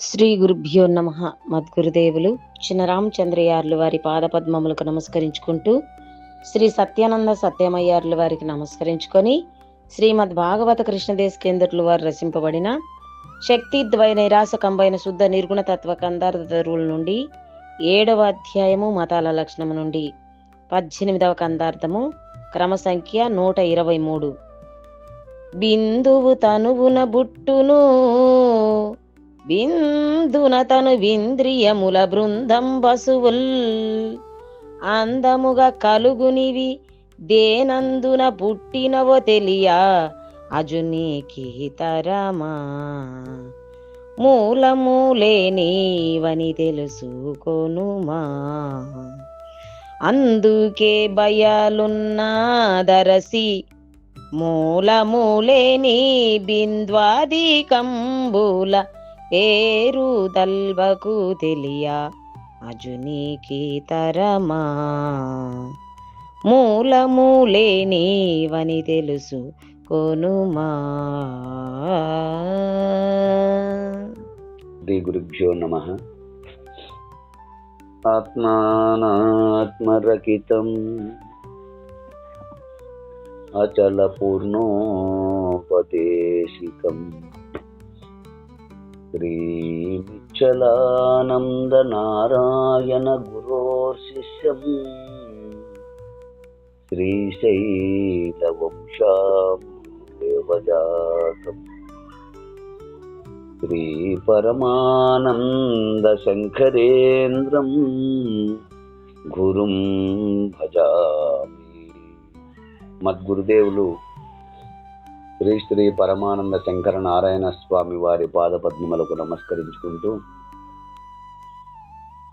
శ్రీ గురుభ్యో నమ. మద్గురుదేవులు చిన్నరామచంద్రయార్లు వారి పాదపద్మములకు నమస్కరించుకుంటూ శ్రీ సత్యానంద సత్యమయ్యార్లు వారికి నమస్కరించుకొని శ్రీమద్ భాగవత కృష్ణదేశ కేంద్రులు వారు రచింపబడిన శక్తి ద్వయ నిరాశకంబైన శుద్ధ నిర్గుణ తత్వ కందార్థరుల నుండి ఏడవ అధ్యాయము మతాల లక్షణము నుండి పద్దెనిమిదవ కందార్థము క్రమ సంఖ్య నూట ఇరవై మూడు. బిందువు తనువున బుట్టును విందున తను వింద్రియముల బృందం బసువుల్. అందముగా కలుగునివి దేనందున పుట్టినవో తెలియా అజునీకి తరమా మూలమూలే నీవని తెలుసుకోనుమా. అందుకే భయాలున్నా దరసి మూలమూలే నీ బింద్వాది కంబుల పేరు దల్వకు తెలియ? అజునికి తరమా? మూలమూలే నీవని తెలుసు కొనుమా? శ్రీ గురుభ్యో నమ. ఆత్మానాత్మరకితం అచల పూర్ణోపదేశికం శ్రీమిచ్చలానంద నారాయణ గురోర్శిష్యం శ్రీశైలవంశాం దేవజాతం శ్రీపరమానందశంకరేంద్రం గురుం భజామి. మద్గురుదేవులు శ్రీ శ్రీ పరమానంద శంకర నారాయణ స్వామి వారి పాదపద్మములకు నమస్కరించుకుంటూ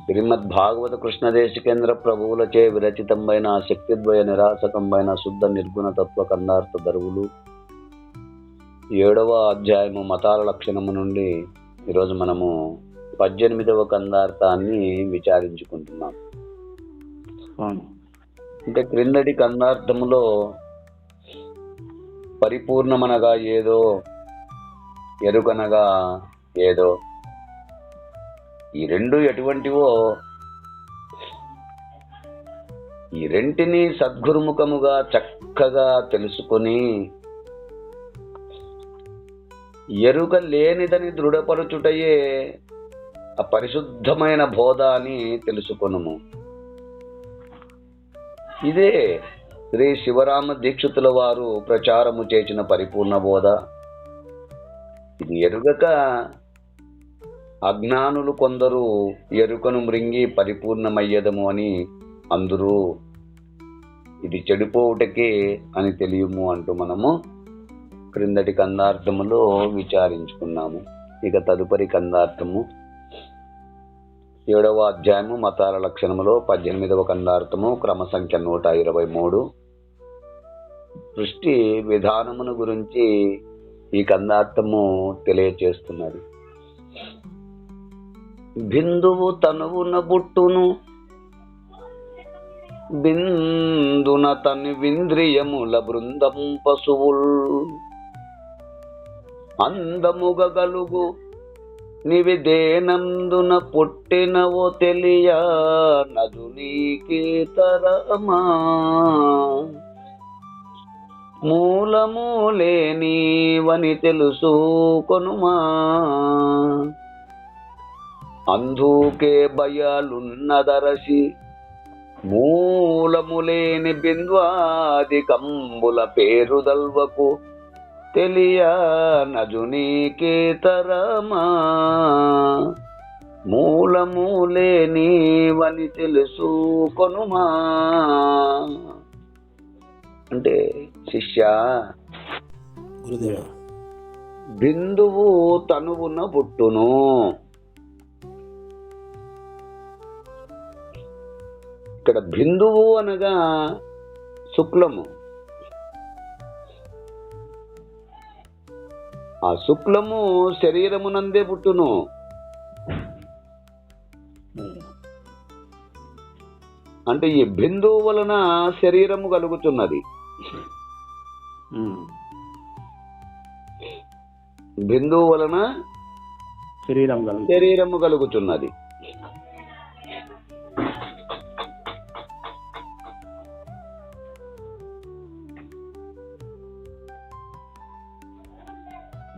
శ్రీమద్ భాగవత కృష్ణదేశ కేంద్ర ప్రభువులచే విరచితంబైన శక్తిద్వయ నిరాసకంబైన శుద్ధ నిర్గుణ తత్వ కందార్థ దరువులు. ఏడవ అధ్యాయము మతాల లక్షణము నుండి ఈరోజు మనము పద్దెనిమిదవ కందార్థాన్ని విచారించుకుంటున్నాం. అంటే క్రిందటి కందార్థములో పరిపూర్ణమనగా ఏదో ఎరుకనగా ఏదో. ఈ రెండు ఎటువంటివో ఈ రెంటిని సద్గురుముఖముగా చక్కగా తెలుసుకొని ఎరుక లేనిదని దృఢపరుచుటయే ఆ పరిశుద్ధమైన బోధ అని తెలుసుకొనుము. ఇదే శ్రీ శివరామ దీక్షితుల వారు ప్రచారము చేసిన పరిపూర్ణ బోధ. ఇది ఎరుగక అజ్ఞానులు కొందరు ఎరుకను మృంగి పరిపూర్ణమయ్యదము అని అందరూ. ఇది చెడిపోవుటకే అని తెలియము అంటూ మనము క్రిందటి కందార్థములో విచారించుకున్నాము. ఇక తదుపరి కందార్థము. ఏడవ అధ్యాయము మతాల లక్షణములో పద్దెనిమిదవ కందార్థము క్రమ సంఖ్య నూట ఇరవై మూడు. సృష్టి విధానమును గురించి ఈ కందార్థము తెలియచేస్తున్నది. బిందువు తనువున బుట్టును బిందున తని వింద్రియముల బృందం పశువుల్. అందముగ గలుగు నివిదేనందున పుట్టినవో తెలియ నదు నీకే మూలము లేనివని తెలుసు కొనుమా అందుకే భయాలున్నదరసి మూలములేని బింద్వాది కంబుల పేరు దల్వకు తెలియ నజునీకే తరమా? మూలమూలే తెలుసు కొనుమా అంటే శిష్య. గురుదేవ. బిందువు తనువున పుట్టును. ఇక్కడ బిందువు అనగా శుక్లము. ఆ శుక్లము శరీరమునందే పుట్టును. అంటే ఈ బిందువు వలన శరీరము కలుగుతున్నది. బిందువు వలన శరీరం శరీరము కలుగుచున్నది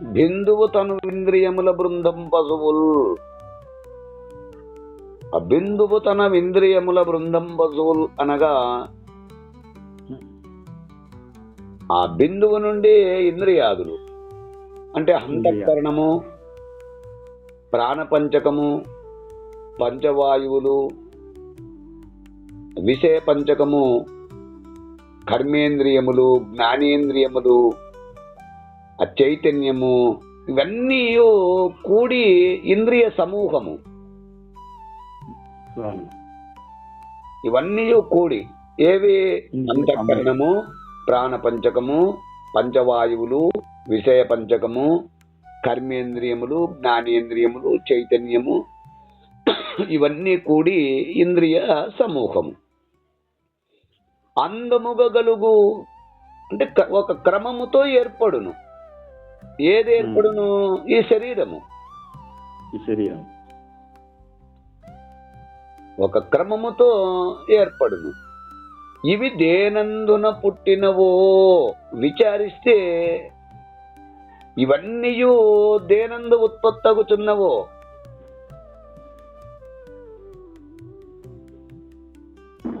బిందువు తను ఇంద్రియముల బృందం పశువుల్. ఆ బిందువు తన ఇంద్రియముల బృందం పశువుల్ అనగా ఆ బిందువు నుండి ఇంద్రియాదులు. అంటే అంతఃకరణము ప్రాణపంచకము పంచవాయువులు విషయ పంచకము కర్మేంద్రియములు జ్ఞానేంద్రియములు ఆ చైతన్యము ఇవన్నీ కూడి ఇంద్రియ సమూహము. ఇవన్నీ కూడి. ఏవి? అంతఃకరణము ప్రాణపంచకము పంచవాయువులు విషయ పంచకము కర్మేంద్రియములు జ్ఞానేంద్రియములు చైతన్యము ఇవన్నీ కూడి ఇంద్రియ సమూహము. అందముగా గలుగు అంటే ఒక క్రమముతో ఏర్పడును. ఏది ఏర్పడును? ఈ శరీరము. ఈ శరీరం. ఒక క్రమముతో ఏర్పడును. ఇవి దేనందున పుట్టినవో విచారిస్తే ఇవన్నీ దేనందు ఉత్పత్తగుచున్నవో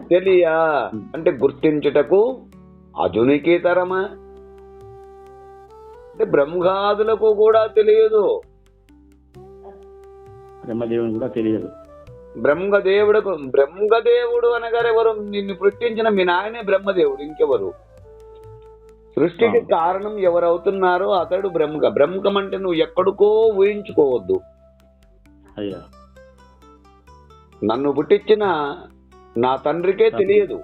తెలియ? అంటే గుర్తించుటకు అజునికి తరమా? అంటే బ్రహ్మాదులకు కూడా తెలియదు. బ్రహ్మదేవుని కూడా తెలియదు. బ్రహ్మదేవుడు అనగారు ఎవరు? నిన్ను పుట్టించిన మీ నాయనే బ్రహ్మదేవుడు ఇంకెవరు? సృష్టికి. కారణం ఎవరవుతున్నారో అతడు బ్రహ్మక. బ్రహ్మకం అంటే నువ్వు ఎక్కడికో ఊహించుకోవద్దు. అయ్యా. నన్ను పుట్టించిన నా తండ్రికే తెలియదు.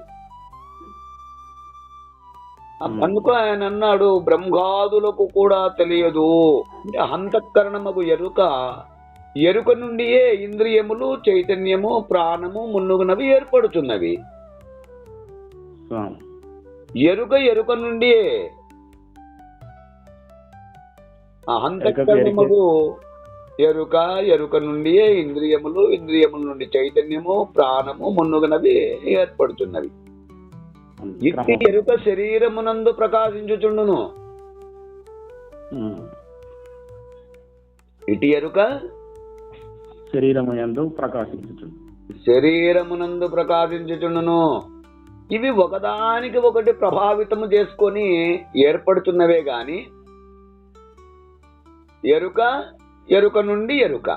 అందుకు ఆయన అన్నాడు బ్రహ్మాదులకు కూడా తెలియదు. అంటే హంతఃకరణముకు ఎరుక ఎరుక నుండియే ఇంద్రియములు చైతన్యము ప్రాణము మున్నుగునవి ఏర్పడుతున్నవి ఎరుక ఎరుక నుండియే. ఆ హంతఃకరణముకు ఎరుక ఎరుక నుండియే ఇంద్రియములు ఇంద్రియముల నుండి చైతన్యము ప్రాణము మున్నుగునవి ఏర్పడుతున్నవి ఇట్టి క్రమం. ఎరుక శరీరమునందు ప్రకాశించుచుండును. ఇటు ఎరుక శరీరము యందు ప్రకాశించుతుంది శరీరమునందు ప్రకాశించుచుండును. ఇవి ఒకదానికి ఒకటి ప్రభావితము చేసుకొని ఏర్పడుతున్నవే గాని ఎరుక ఎరుక నుండి ఎరుక.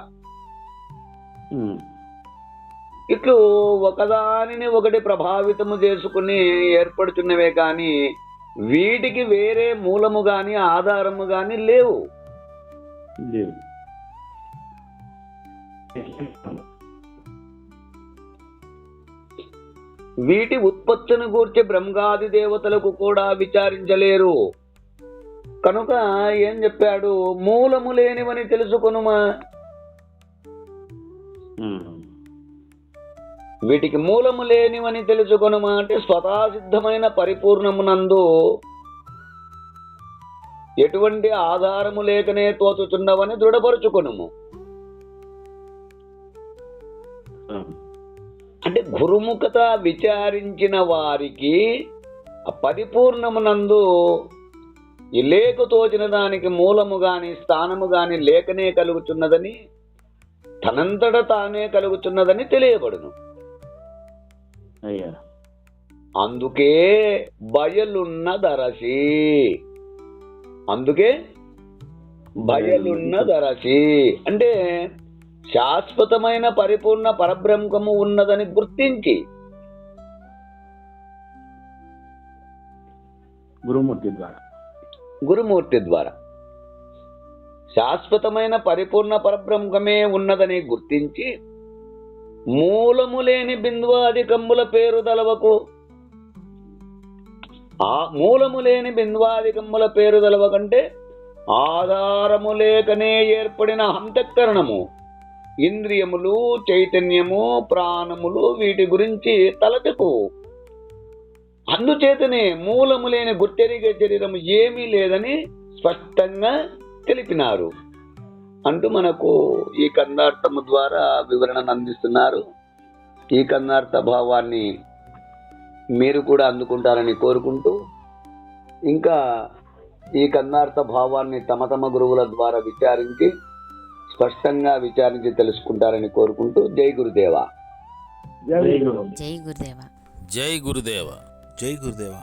ఇట్లు ఒకదానిని ఒకటి ప్రభావితము చేసుకుని ఏర్పడుతున్నవే కానీ వీటికి వేరే మూలము గాని ఆధారము గాని లేవు. లేదు వీటి ఉత్పత్తిని గూర్చి బ్రహ్మాది దేవతలకు కూడా విచారించలేరు. కనుక ఏం చెప్పాడు? మూలము లేనివని తెలుసుకొనుమా? వీటికి మూలము లేనివని తెలుసుకొనుమా అంటే స్వతాసిద్ధమైన పరిపూర్ణమునందు ఎటువంటి ఆధారము లేకనే తోచుచున్నవని దృఢపరుచుకొనుము. అంటే గురుముఖత విచారించిన వారికి పరిపూర్ణమునందు ఈ లేకు తోచిన దానికి మూలము గాని స్థానము గాని లేకనే కలుగుతున్నదని తనంతట తానే కలుగుతున్నదని తెలియబడును. అయ్యా. అందుకే బయలున్న దరసి అందుకే బయలున్న దరసి అంటే శాశ్వతమైన పరిపూర్ణ పరబ్రహ్మము ఉన్నదని గుర్తించి. గురుమూర్తి ద్వారా. గురుమూర్తి ద్వారా. శాశ్వతమైన పరిపూర్ణ పరబ్రహ్మమే ఉన్నదని గుర్తించి మూలము లేని బిందువాదికమ్ముల పేరు దలవకు ఆ మూలము లేని బిందువాదికమ్ముల పేరు దలవకంటే ఆధారము లేకనే ఏర్పడిన హంతఃకరణము. ఇంద్రియములు చైతన్యము ప్రాణములు వీటి గురించి తలపెకు అందుచేతనే మూలము లేని గుట్టెరిగే శరీరం ఏమీ లేదని స్పష్టంగా తెలిపినారు. అంటూ మనకు ఈ కందార్థము ద్వారా వివరణను అందిస్తున్నారు. ఈ కందార్థ భావాన్ని మీరు కూడా అందుకుంటారని కోరుకుంటూ ఇంకా ఈ కందార్థ భావాన్ని తమ తమ గురువుల ద్వారా విచారించి స్పష్టంగా విచారించి తెలుసుకుంటారని కోరుకుంటూ జై గురుదేవా. జై గురు జై గురుదేవ. జై గురుదేవ. జై గురుదేవా.